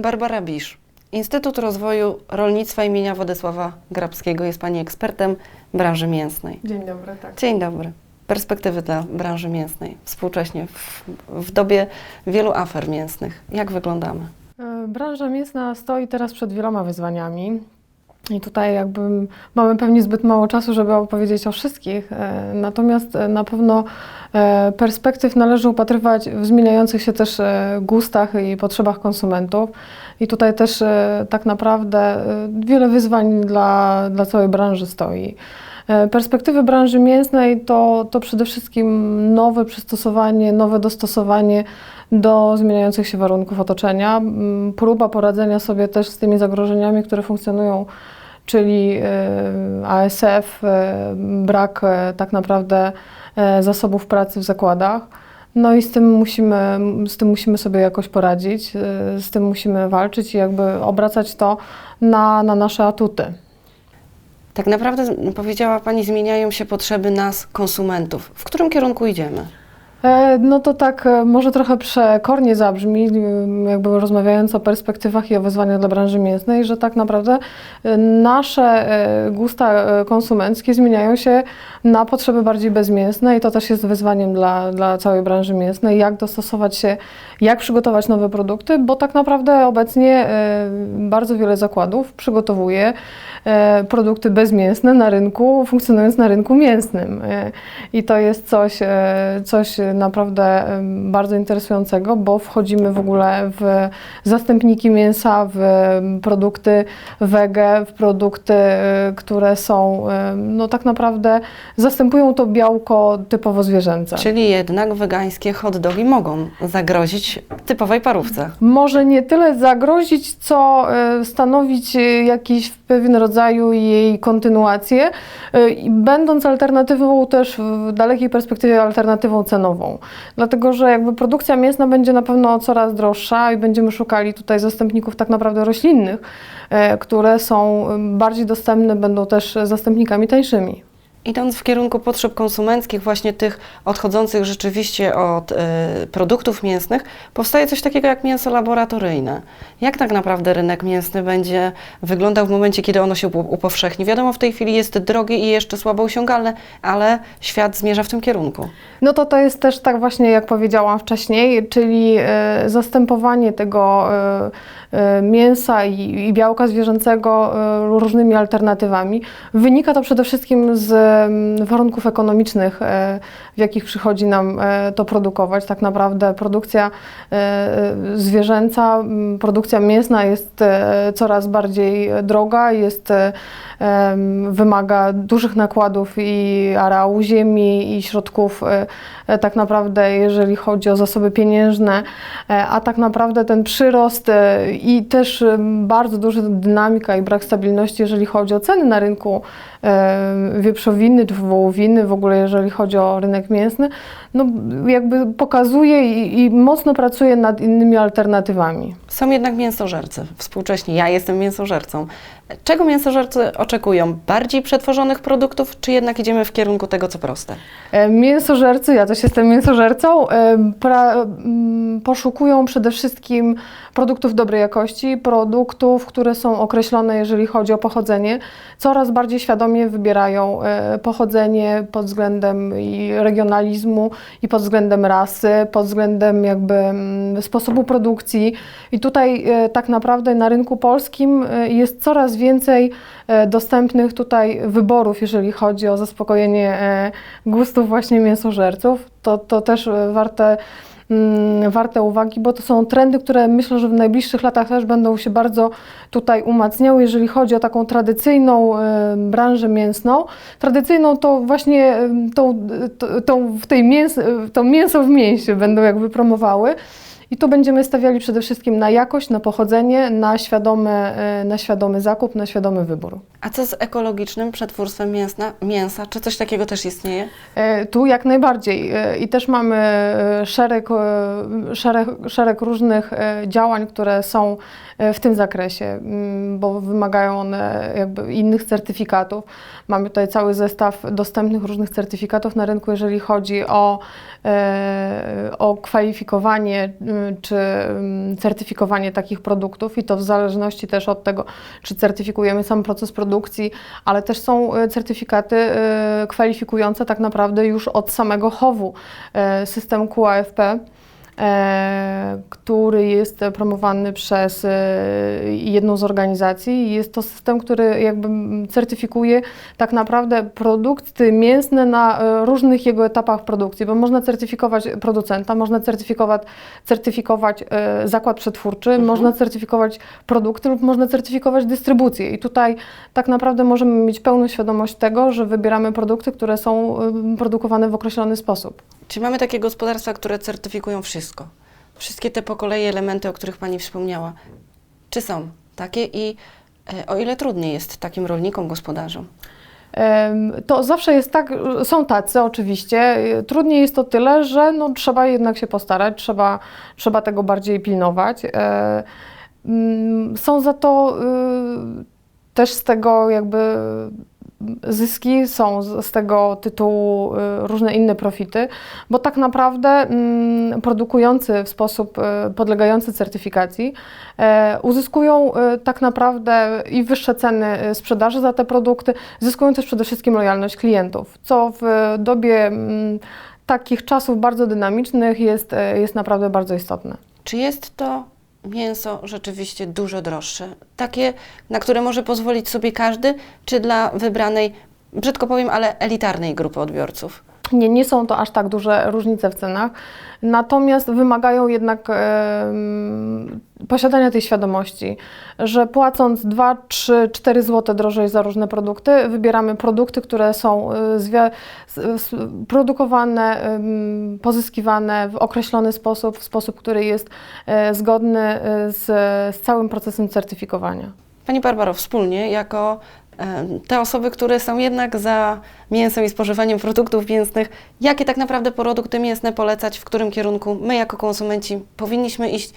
Barbara Bisz, Instytut Rozwoju Rolnictwa imienia Władysława Grabskiego. Jest Pani ekspertem branży mięsnej. Dzień dobry, tak. Dzień dobry. Perspektywy dla branży mięsnej współcześnie, w, w dobie wielu afer mięsnych. Jak wyglądamy? E, Branża mięsna stoi teraz przed wieloma wyzwaniami. I tutaj jakby mamy pewnie zbyt mało czasu, żeby opowiedzieć o wszystkich. E, Natomiast e, na pewno e, perspektyw należy upatrywać w zmieniających się też gustach i potrzebach konsumentów. I tutaj też tak naprawdę wiele wyzwań dla, dla całej branży stoi. E, Perspektywy branży mięsnej to, to przede wszystkim nowe przystosowanie, nowe dostosowanie do zmieniających się warunków otoczenia, próba poradzenia sobie też z tymi zagrożeniami, które funkcjonują, czyli e, ASF, e, brak tak naprawdę zasobów pracy w zakładach. No i z tym musimy, z tym musimy sobie jakoś poradzić, z tym musimy walczyć i jakby obracać to na, na nasze atuty. Tak naprawdę powiedziała Pani, zmieniają się potrzeby nas, konsumentów. W którym kierunku idziemy? E, No to tak e, może trochę przekornie zabrzmi, jakby rozmawiając o perspektywach i o wyzwaniach dla branży mięsnej, że tak naprawdę e, nasze gusta konsumenckie zmieniają się na potrzeby bardziej bezmięsne i to też jest wyzwaniem dla, dla całej branży mięsnej, jak dostosować się, jak przygotować nowe produkty, bo tak naprawdę obecnie bardzo wiele zakładów przygotowuje produkty bezmięsne na rynku, funkcjonując na rynku mięsnym. I to jest coś, coś naprawdę bardzo interesującego, bo wchodzimy w ogóle w zastępniki mięsa, w produkty wege, w produkty, e, które są no tak naprawdę zastępują to białko typowo zwierzęce. Czyli jednak wegańskie hot dogi mogą zagrozić typowej parówce. może nie tyle zagrozić, co e, stanowić jakiś pewien rodzaju jej kontynuację, e, będąc alternatywą też w dalekiej perspektywie alternatywą cenową. Dlatego, że jakby produkcja mięsna będzie na pewno coraz droższa i będziemy szukali tutaj zastępników tak naprawdę roślinnych, e, które są bardziej dostępne, będą też zastępnikami tańszymi. Idąc w kierunku potrzeb konsumenckich, właśnie tych odchodzących rzeczywiście od y, produktów mięsnych, powstaje coś takiego jak mięso laboratoryjne. Jak tak naprawdę rynek mięsny będzie wyglądał w momencie, kiedy ono się upo- upowszechni? Wiadomo, w tej chwili jest drogie i jeszcze słabo osiągalne, ale świat zmierza w tym kierunku. No to to jest też tak właśnie, jak powiedziałam wcześniej, czyli e, zastępowanie tego e, mięsa i, białka zwierzęcego e, różnymi alternatywami. Wynika to przede wszystkim z mm, warunków ekonomicznych, e, w jakich przychodzi nam e, to produkować. Tak naprawdę produkcja e, e, zwierzęca, m, produkcja mięsna jest e, coraz bardziej droga, jest, e, wymaga dużych nakładów i areału ziemi i środków e, e, tak naprawdę, jeżeli chodzi o zasoby pieniężne, e, a tak naprawdę ten przyrost e, i też bardzo duża dynamika i brak stabilności, jeżeli chodzi o ceny na rynku wieprzowiny czy wołowiny, w ogóle jeżeli chodzi o rynek mięsny, no jakby pokazuje i, i mocno pracuje nad innymi alternatywami. Są jednak mięsożercy współcześnie. Ja jestem mięsożercą. Czego mięsożercy oczekują? Bardziej przetworzonych produktów, czy jednak idziemy w kierunku tego, co proste? E, Mięsożercy, ja też jestem mięsożercą, e, pra, poszukują przede wszystkim produktów dobrej jakości, produktów, które są określone, jeżeli chodzi o pochodzenie. Coraz bardziej świadomie wybierają e, pochodzenie pod względem regionalizmu, i pod względem rasy, pod względem jakby mm, sposobu produkcji. I tutaj e, tak naprawdę na rynku polskim e, jest coraz więcej dostępnych tutaj wyborów, jeżeli chodzi o zaspokojenie gustów właśnie mięsożerców. To, to też warte, warte uwagi, bo to są trendy, które myślę, że w najbliższych latach też będą się bardzo tutaj umacniały, jeżeli chodzi o taką tradycyjną e, branżę mięsną. Tradycyjną to właśnie e, tą, tą, tą, w tej mięs, e, to mięso w mięsie będą jakby promowały. I tu będziemy stawiali przede wszystkim na jakość, na pochodzenie, na świadomy, e, na świadomy zakup, na świadomy wybór. A co z ekologicznym przetwórstwem mięsna, mięsa? Czy coś takiego też istnieje? E, Tu jak najbardziej E, i też mamy szereg, szereg, szereg różnych działań, które są w tym zakresie, mm, bo wymagają one jakby innych certyfikatów. Mamy tutaj cały zestaw dostępnych różnych certyfikatów na rynku, jeżeli chodzi o, e, o kwalifikowanie y, czy ym, certyfikowanie takich produktów i to w zależności też od tego, czy certyfikujemy sam proces produkcji, ale też są y, certyfikaty y, kwalifikujące tak naprawdę już od samego chowu y, system QAFP e, który jest promowany przez e, jedną z organizacji. Jest to system, który jakby certyfikuje tak naprawdę produkty mięsne na e, różnych jego etapach produkcji, bo można certyfikować producenta, można certyfikować, certyfikować e, zakład przetwórczy, można certyfikować produkty lub można certyfikować dystrybucję. I tutaj tak naprawdę możemy mieć pełną świadomość tego, że wybieramy produkty, które są e, produkowane w określony sposób. Czy mamy takie gospodarstwa, które certyfikują wszystko? Wszystkie te po kolei elementy, o których Pani wspomniała. Czy są takie i e, o ile trudniej jest takim rolnikom, gospodarzom? To zawsze jest tak, są tacy oczywiście. Trudniej jest to tyle, że no, trzeba jednak się postarać, trzeba, trzeba tego bardziej pilnować. E, Są za to y, też z tego jakby zyski, są z tego tytułu y, różne inne profity, bo tak naprawdę mm, produkujący w sposób y, podlegający certyfikacji e, uzyskują tak naprawdę i wyższe ceny sprzedaży za te produkty, zyskują też przede wszystkim lojalność klientów, co w dobie mm, takich czasów bardzo dynamicznych jest, jest naprawdę bardzo istotne. Czy jest to mięso rzeczywiście dużo droższe? Takie, na które może pozwolić sobie każdy, czy dla wybranej, brzydko powiem, ale elitarnej grupy odbiorców? Nie, nie są to aż tak duże różnice w cenach, natomiast wymagają jednak em, posiadania tej świadomości, że płacąc 2, 3, 4 zł drożej za różne produkty, wybieramy produkty, które są e, produkowane, em, pozyskiwane w określony sposób, w sposób, który jest e, zgodny e, z, z całym procesem certyfikowania. Pani Barbaro, wspólnie jako te osoby, które są jednak za mięsem i spożywaniem produktów mięsnych, jakie tak naprawdę produkty mięsne polecać, w którym kierunku my jako konsumenci powinniśmy iść,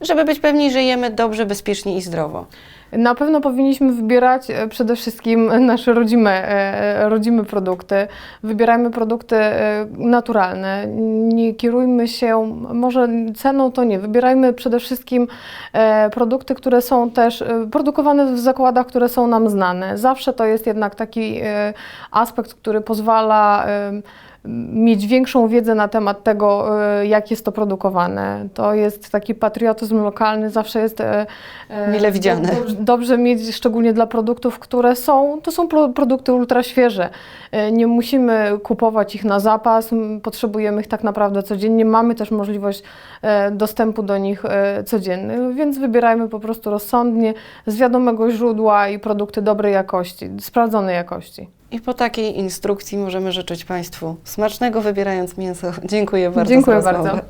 żeby być pewni, że jemy dobrze, bezpiecznie i zdrowo? Na pewno powinniśmy wybierać e, przede wszystkim nasze rodzime, e, rodzime produkty. Wybierajmy produkty e, naturalne. Nie kierujmy się, może ceną to nie. Wybierajmy przede wszystkim e, produkty, które są też e, produkowane w zakładach, które są nam znane. Zawsze to jest jednak taki e, aspekt, który pozwala e, mieć większą wiedzę na temat tego, e, jak jest to produkowane. To jest taki patriotyzm lokalny, zawsze jest e, e, Mile. Dobrze, dobrze mieć, szczególnie dla produktów, które są, to są pro, produkty ultra świeże. E, Nie musimy kupować ich na zapas, potrzebujemy ich tak naprawdę codziennie. Mamy też możliwość dostępu do nich codziennych, więc wybierajmy po prostu rozsądnie, z wiadomego źródła i produkty dobrej jakości, sprawdzonej jakości. I po takiej instrukcji możemy życzyć Państwu smacznego wybierając mięso. Dziękuję bardzo Dziękuję bardzo.